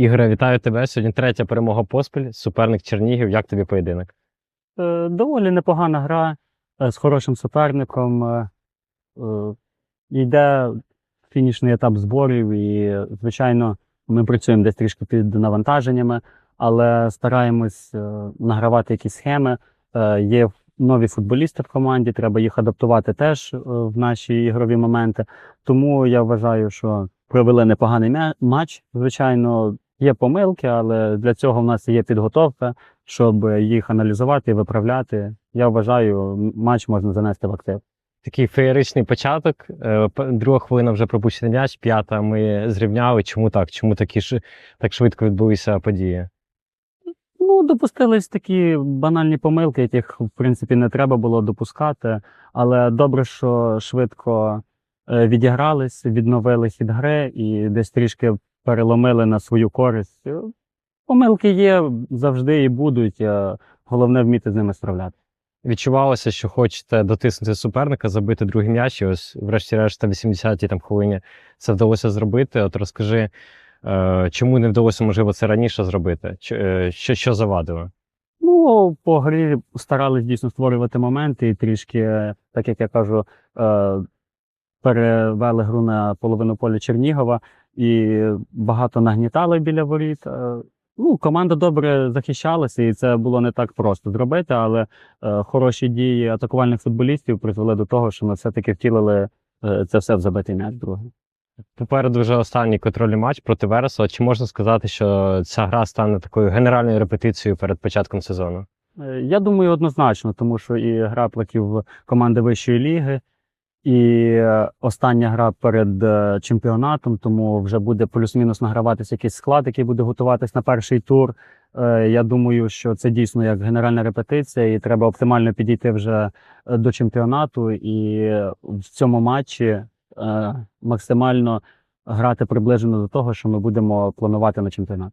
Ігоре, вітаю тебе. Сьогодні третя перемога поспіль. Суперник Чернігів. Як тобі поєдинок? Е, Доволі непогана гра е, з хорошим суперником. е, Йде фінішний етап зборів, і, звичайно, ми працюємо десь трішки під навантаженнями, але стараємось награвати якісь схеми. Є нові футболісти в команді, треба їх адаптувати теж в наші ігрові моменти. Тому я вважаю, що провели непоганий матч. Звичайно, є помилки, але для цього в нас є підготовка щоб їх аналізувати і виправляти. Я вважаю, матч можна занести в актив. Такий феєричний початок. Е, Друга хвилина вже пропущений м'яч, п'ята ми зрівняли. Чому так? Чому такі ж так швидко відбулися події? Ну, допустились такі банальні помилки, яких в принципі не треба було допускати. Але добре, що швидко е, відігрались, відновили хід гри і десь трішки переломили на свою користь. Помилки є завжди і будуть. Головне вміти з ними справляти. Відчувалося, що хочете дотиснути суперника, забити другий м'яч. І ось, врешті-решт, 80-й там хвилині це вдалося зробити. От розкажи, е, чому не вдалося, можливо, це раніше зробити? Е, Що, що завадило? Ну, по грі старались дійсно створювати моменти і трішки, е, так як я кажу, перевели гру на половину поля Чернігова і багато нагнітали біля воріт. Е, Ну, команда добре захищалася, і це було не так просто зробити, але е, хороші дії атакувальних футболістів призвели до того, що ми все-таки втілили е, це все в забитий м'яч другий. Попереду вже останній контрольний матч проти Вересова. Чи можна сказати, що ця гра стане такою генеральною репетицією перед початком сезону? Я думаю, однозначно, тому що і гра проти команди вищої ліги, і е, остання гра перед е, чемпіонатом, тому вже буде плюс-мінус награватися якийсь склад, який буде готуватись на перший тур. Е, Я думаю, що це дійсно як генеральна репетиція, і треба оптимально підійти вже до чемпіонату, і в цьому матчі максимально грати приближено до того, що ми будемо планувати на чемпіонат.